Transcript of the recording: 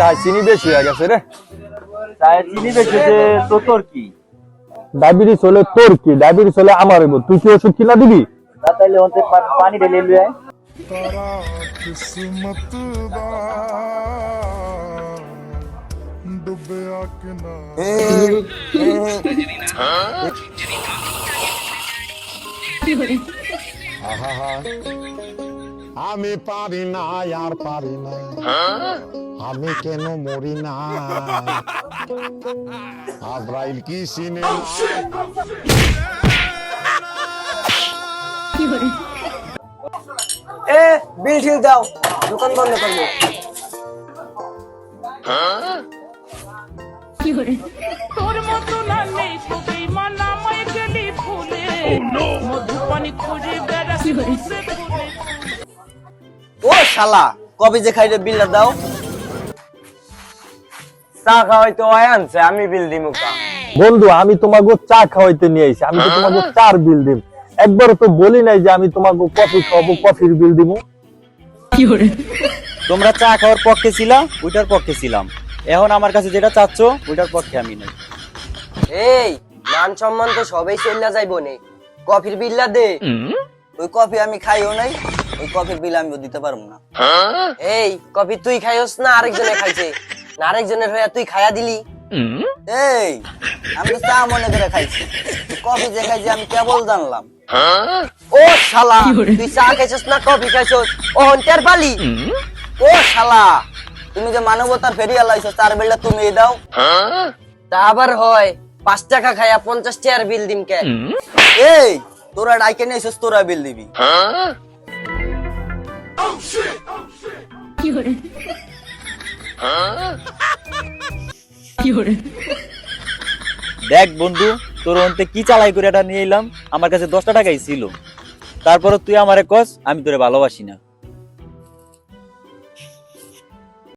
চায় চিনি বেশি হয়ে গেছে রে। চায় চিনি বেশি তো তোর কি? ডায়াবেটিস হলে তোর কি? ডায়াবেটিস হলে আমার হইব তুই কি ওষুধ কিনা দিবি? না তাইলে পানি ঢেলে আমি পারি না আর পারি না। হ্যাঁ? আমি কেন মরি না? আজরাইল কি সিনেমা এ বিল ঠিক দাও। দোকান বন্ধ করব। তোর মতো না নেই তোকেই মানা মাই গেলি ফুলে। মধু পানি খুঁজে ও শালা কবে যে খাইলে বিলটা দাও? চা খাওয়াই তো আয় আনছে আমি বিল দিমু কা। বন্ধু আমি তোমাকে চা খাওয়াইতে নিয়ে আইছি আমি তো তোমাকে চার বিল দিম। একবার তো বলি নাই যে আমি তোমাকে কফি খাওয়াবো কফির বিল দিমু। তোমরা চা খাওয়ার পক্ষে ছিলা ওইটার পক্ষে ছিলাম। এখন আমার কাছে যেটা চাচ্ছ ওইটার পক্ষে আমি নাই। এই মান সম্মান তো সবাই চলে যাইবো নে। কফির বিলটা দে। ওই কফি আমি খাইও নাই ওই কফির বিল আমি দিতে পারব না। এই কফি তুই খাইওস না আরেকজনে খাইছে। আরেকজনের হয়ে তুই খাইয়া দিলি? এই আমি চা মনে করে খাইছি। কফি যে খাইছি আমি কেবল জানলাম। ও শালা তুই চা খাইছস না কফি খাইছস? ও হন্টার বালি? ও শালা তুমি যে মানবতার ফেরিয়া লাইছো তার বিলটা তুমি দাও। তা আবার হয় পাঁচ টাকা খাইয়া পঞ্চাশ টাকার বিল দিম কে এই তোরা ডাইকে নিয়েছিস তোরা বিল দিবি। দেখ বন্ধু, তোর অন্তে কি চালাই করে এটা নিয়ে এলাম? আমার কাছে দশটা টাকাই ছিল। তারপরে তুই আমারে কস, আমি তোরে ভালোবাসি না।